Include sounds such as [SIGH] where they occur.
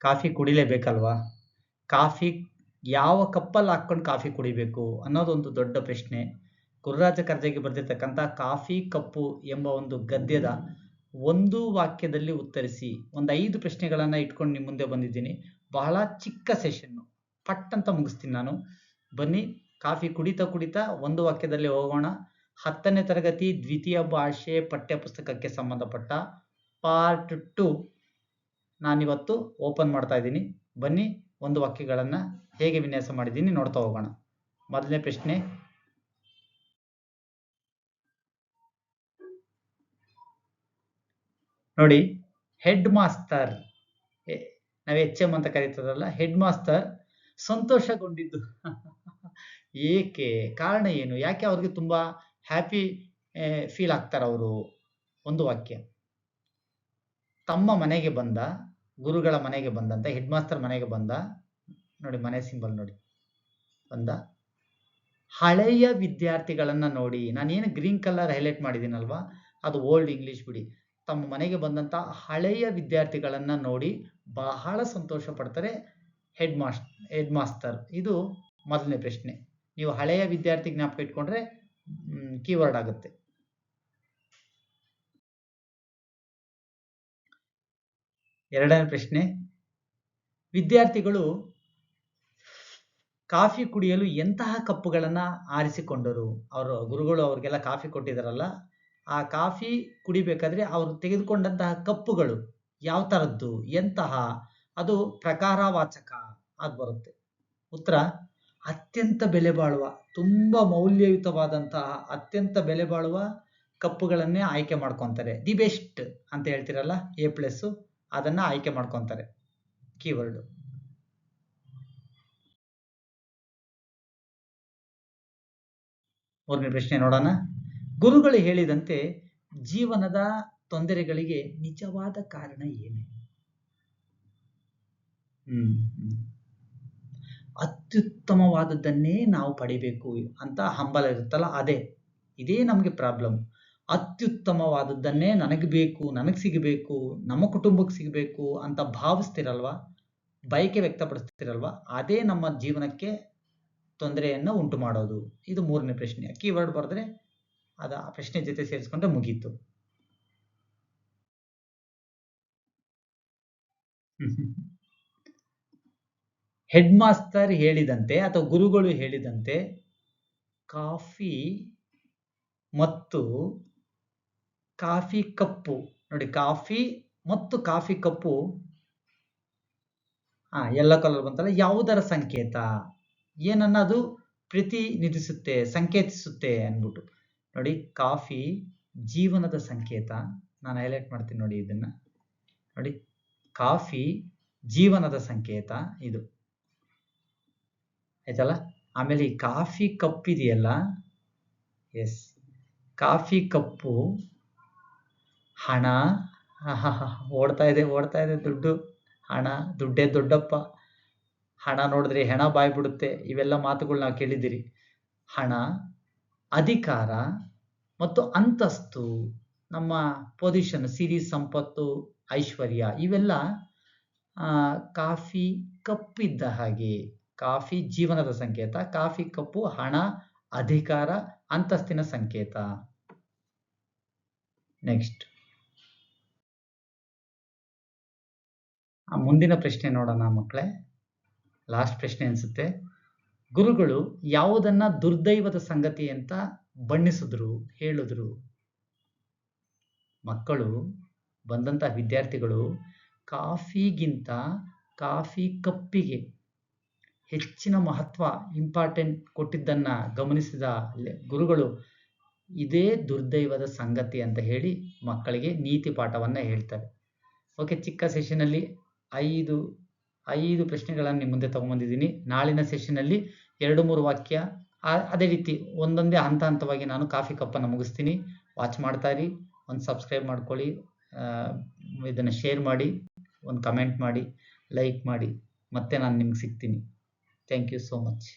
Coffee ಕುಡಿಲೇಬೇಕಲ್ವಾ? Coffee ಯಾವ ಕಪ್ಪಲ್ಲಿ ಹಾಕ್ಕೊಂಡು ಕಾಫಿ ಕುಡಿಬೇಕು ಅನ್ನೋದೊಂದು ದೊಡ್ಡ ಪ್ರಶ್ನೆ. ಗುರುರಾಜ ಕರ್ಜಗಿ ಬರೆದಿರ್ತಕ್ಕಂಥ ಕಾಫಿ ಕಪ್ಪು ಎಂಬ ಒಂದು ಗದ್ಯದ ಒಂದು ವಾಕ್ಯದಲ್ಲಿ ಉತ್ತರಿಸಿ. ಒಂದು ಐದು ಪ್ರಶ್ನೆಗಳನ್ನು ಇಟ್ಕೊಂಡು ನಿಮ್ಮ ಮುಂದೆ ಬಂದಿದ್ದೀನಿ. ಬಹಳ ಚಿಕ್ಕ ಸೆಷನ್ನು ಪಟ್ ಅಂತ ಮುಗಿಸ್ತೀನಿ ನಾನು. ಬನ್ನಿ, ಕಾಫಿ ಕುಡಿತಾ ಕುಡಿತಾ ಒಂದು ವಾಕ್ಯದಲ್ಲಿ ಹೋಗೋಣ. ಹತ್ತನೇ ತರಗತಿ ದ್ವಿತೀಯ ಭಾಷೆ ಪಠ್ಯ ಪುಸ್ತಕಕ್ಕೆ ಸಂಬಂಧಪಟ್ಟ ಪಾರ್ಟ್ ಟು ನಾನಿವತ್ತು ಓಪನ್ ಮಾಡ್ತಾ ಇದ್ದೀನಿ. ಬನ್ನಿ, ಒಂದು ವಾಕ್ಯಗಳನ್ನು ಹೇಗೆ ವಿನ್ಯಾಸ ಮಾಡಿದ್ದೀನಿ ನೋಡ್ತಾ ಹೋಗೋಣ. ಮೊದಲನೇ ಪ್ರಶ್ನೆ. ನೋಡಿ ಹೆಡ್ ಮಾಸ್ತರ್ ನಾವು ಎಚ್ ಎಂ ಅಂತ ಕರೀತದಲ್ಲ ಹೆಡ್ ಮಾಸ್ತರ್ ಸಂತೋಷಗೊಂಡಿದ್ದು. [LAUGHS] ಏಕೆ? ಕಾರಣ ಏನು? ಯಾಕೆ ಅವ್ರಿಗೆ ತುಂಬಾ ಹ್ಯಾಪಿ ಫೀಲ್ ಆಗ್ತಾರೆ ಅವರು ಒಂದು ವಾಕ್ಯ. ತಮ್ಮ ಮನೆಗೆ ಬಂದ, ಗುರುಗಳ ಮನೆಗೆ ಬಂದಂತ ಹೆಡ್ ಮಾಸ್ಟರ್ ಮನೆಗೆ ಬಂದ, ನೋಡಿ ಮನೆ ಸಿಂಬಲ್ ನೋಡಿ, ಬಂದ. ಹಳೆಯ ವಿದ್ಯಾರ್ಥಿಗಳನ್ನ ನೋಡಿ, ನಾನೇನು ಗ್ರೀನ್ ಕಲರ್ ಹೈಲೈಟ್ ಮಾಡಿದ್ದೀನಲ್ವಾ? ಅದು ಓಲ್ಡ್ ಇಂಗ್ಲಿಷ್ ಬಿಡಿ. ತಮ್ಮ ಮನೆಗೆ ಬಂದಂತ ಹಳೆಯ ವಿದ್ಯಾರ್ಥಿಗಳನ್ನ ನೋಡಿ ಬಹಳ ಸಂತೋಷ ಪಡ್ತಾರೆ ಹೆಡ್ ಮಾಸ್ಟರ್ ಹೆಡ್ ಮಾಸ್ಟರ್. ಇದು ಮೊದಲನೇ ಪ್ರಶ್ನೆ. ನೀವು ಹಳೆಯ ವಿದ್ಯಾರ್ಥಿ ಜ್ಞಾಪಕ ಇಟ್ಕೊಂಡ್ರೆ ಕೀವರ್ಡ್ ಆಗುತ್ತೆ. ಎರಡನೇ ಪ್ರಶ್ನೆ. ವಿದ್ಯಾರ್ಥಿಗಳು ಕಾಫಿ ಕುಡಿಯಲು ಎಂತಹ ಕಪ್ಪುಗಳನ್ನು ಆರಿಸಿಕೊಂಡರು? ಅವರು ಗುರುಗಳು ಅವ್ರಿಗೆಲ್ಲ ಕಾಫಿ ಕೊಟ್ಟಿದ್ದಾರಲ್ಲ ಆ ಕಾಫಿ ಕುಡಿಬೇಕಾದ್ರೆ ಅವರು ತೆಗೆದುಕೊಂಡಂತಹ ಕಪ್ಪುಗಳು ಯಾವ ತರದ್ದು? ಎಂತಹ? ಅದು ಪ್ರಕಾರವಾಚಕ ಆಗಿ ಬರುತ್ತೆ. ಉತ್ತರ, ಅತ್ಯಂತ ಬೆಲೆ ಬಾಳುವ, ತುಂಬಾ ಮೌಲ್ಯಯುತವಾದಂತಹ ಅತ್ಯಂತ ಬೆಲೆ ಬಾಳುವ ಕಪ್ಪುಗಳನ್ನೇ ಆಯ್ಕೆ ಮಾಡ್ಕೊತಾರೆ. ದಿ ಬೆಸ್ಟ್ ಅಂತ ಹೇಳ್ತಿರಲ್ಲ, ಎ ಪ್ಲಸ್ ಅದನ್ನ ಆಯ್ಕೆ ಮಾಡ್ಕೊಂತಾರೆ. ಕೀವರ್ಡ್ ಮೂರನೇ ಪ್ರಶ್ನೆ ನೋಡೋಣ. ಗುರುಗಳು ಹೇಳಿದಂತೆ ಜೀವನದ ತೊಂದರೆಗಳಿಗೆ ನಿಜವಾದ ಕಾರಣ ಏನು? ಹ್ಮ್ ಅತ್ಯುತ್ತಮವಾದದ್ದನ್ನೇ ನಾವು ಪಡಿಬೇಕು ಅಂತ ಹಂಬಲ ಇರುತ್ತಲ್ಲ, ಅದೇ. ಇದೇ ನಮಗೆ ಪ್ರಾಬ್ಲಮ್ ಅತ್ಯುತ್ತಮವಾದದ್ದನ್ನೇ ನನಗೆ ಬೇಕು, ನನಗೆ ಸಿಗಬೇಕು, ನಮ್ಮ ಕುಟುಂಬಕ್ಕೆ ಸಿಗಬೇಕು ಅಂತ ಭಾವಿಸ್ತಿರಲ್ವಾ? ಬಯಕೆ ವ್ಯಕ್ತಪಡಿಸ್ತಿರಲ್ವಾ? ಅದೇ ನಮ್ಮ ಜೀವನಕ್ಕೆ ತೊಂದರೆಯನ್ನು ಉಂಟು ಮಾಡೋದು. ಇದು ಮೂರನೇ ಪ್ರಶ್ನೆ. ಕೀವರ್ಡ್ ಬರೆದ್ರೆ ಅದು ಆ ಪ್ರಶ್ನೆ ಜೊತೆ ಸೇರಿಸ್ಕೊಂಡ್ರೆ ಮುಗೀತು. [LAUGHS] ಹೆಡ್ ಮಾಸ್ತರ್ ಹೇಳಿದಂತೆ ಅಥವಾ ಗುರುಗಳು ಹೇಳಿದಂತೆ ಕಾಫಿ ಮತ್ತು ಕಾಫಿ ಕಪ್ಪು. ನೋಡಿ, ಕಾಫಿ ಮತ್ತು ಕಾಫಿ ಕಪ್ಪು. ಆ, ಎಲ್ಲ ಕಲರ್ ಬಂತಲ್ಲ, ಯಾವುದರ ಸಂಕೇತ? ಏನನ್ನ ಅದು ಪ್ರತಿನಿಧಿಸುತ್ತೆ, ಸಂಕೇತಿಸುತ್ತೆ ಅಂದ್ಬಿಟ್ಟು. ನೋಡಿ, ಕಾಫಿ ಜೀವನದ ಸಂಕೇತ. ನಾನು ಹೈಲೈಟ್ ಮಾಡ್ತೀನಿ ನೋಡಿ ಇದನ್ನ. ನೋಡಿ, ಕಾಫಿ ಜೀವನದ ಸಂಕೇತ ಇದು. ಆಯ್ತಲ್ಲ? ಆಮೇಲೆ ಈ ಕಾಫಿ ಕಪ್ ಇದೆಯಲ್ಲ? ಎಸ್ ಕಾಫಿ ಕಪ್ಪು ಹಣ. [LAUGHS] ಓಡ್ತಾ ಇದೆ ಓಡ್ತಾ ಇದೆ ದುಡ್ಡು. ಹಣ, ದುಡ್ಡೇ ದೊಡ್ಡಪ್ಪ. ಹಣ ನೋಡಿದ್ರೆ ಹೆಣ ಬಾಯ್ ಬಿಡುತ್ತೆ. ಇವೆಲ್ಲ ಮಾತುಗಳು ನಾವು ಕೇಳಿದ್ದೀರಿ. ಹಣ, ಅಧಿಕಾರ ಮತ್ತು ಅಂತಸ್ತು, ನಮ್ಮ ಪೊಸಿಷನ್ ಸಿರಿ ಸಂಪತ್ತು, ಐಶ್ವರ್ಯ ಇವೆಲ್ಲ ಕಾಫಿ ಕಪ್ಪಿದ್ದ ಹಾಗೆ, ಕಾಫಿ ಜೀವನದ ಸಂಕೇತ, ಕಾಫಿ ಕಪ್ಪು ಹಣ, ಅಧಿಕಾರ, ಅಂತಸ್ತಿನ ಸಂಕೇತ. ನೆಕ್ಸ್ಟ್ ಮುಂದಿನ ಪ್ರಶ್ನೆ ನೋಡೋಣ ಮಕ್ಕಳೇ ಲಾಸ್ಟ್ ಪ್ರಶ್ನೆ ಅನ್ಸುತ್ತೆ. ಗುರುಗಳು ಯಾವುದನ್ನ ದುರ್ದೈವದ ಸಂಗತಿ ಅಂತ ಬಣ್ಣಿಸಿದ್ರು, ಹೇಳಿದ್ರು? ಮಕ್ಕಳು, ಬಂದಂತ ವಿದ್ಯಾರ್ಥಿಗಳು, ಕಾಫಿಗಿಂತ ಕಾಫಿ ಕಪ್ಪಿಗೆ ಹೆಚ್ಚಿನ ಮಹತ್ವ, ಇಂಪಾರ್ಟೆಂಟ್ ಕೊಟ್ಟಿದ್ದನ್ನ ಗಮನಿಸಿದ ಗುರುಗಳು, ಇದೇ ದುರ್ದೈವದ ಸಂಗತಿ ಅಂತ ಹೇಳಿ ಮಕ್ಕಳಿಗೆ ನೀತಿ ಪಾಠವನ್ನ ಹೇಳ್ತಾರೆ. ಓಕೆ, ಚಿಕ್ಕ ಸೆಷನಲ್ಲಿ ಐದು ಐದು ಪ್ರಶ್ನೆಗಳನ್ನು ನಿಮ್ಮ ಮುಂದೆ ತಗೊಂಬಂದಿದ್ದೀನಿ. ನಾಳಿನ ಸೆಷನಲ್ಲಿ ಎರಡು, ಮೂರು ವಾಕ್ಯ. ಅದೇ ರೀತಿ ಒಂದೊಂದೇ ಹಂತ ಹಂತವಾಗಿ ನಾನು ಕಾಫಿ ಕಪ್ಪನ್ನು ಮುಗಿಸ್ತೀನಿ. ವಾಚ್ ಮಾಡ್ತಾ ಇರಿ. ಒಂದು ಸಬ್ಸ್ಕ್ರೈಬ್ ಮಾಡ್ಕೊಳ್ಳಿ. ಇದನ್ನು ಶೇರ್ ಮಾಡಿ. ಒಂದು ಕಮೆಂಟ್ ಮಾಡಿ. ಲೈಕ್ ಮಾಡಿ. ಮತ್ತೆ ನಾನು ನಿಮ್ಗೆ ಸಿಗ್ತೀನಿ. Thank you so much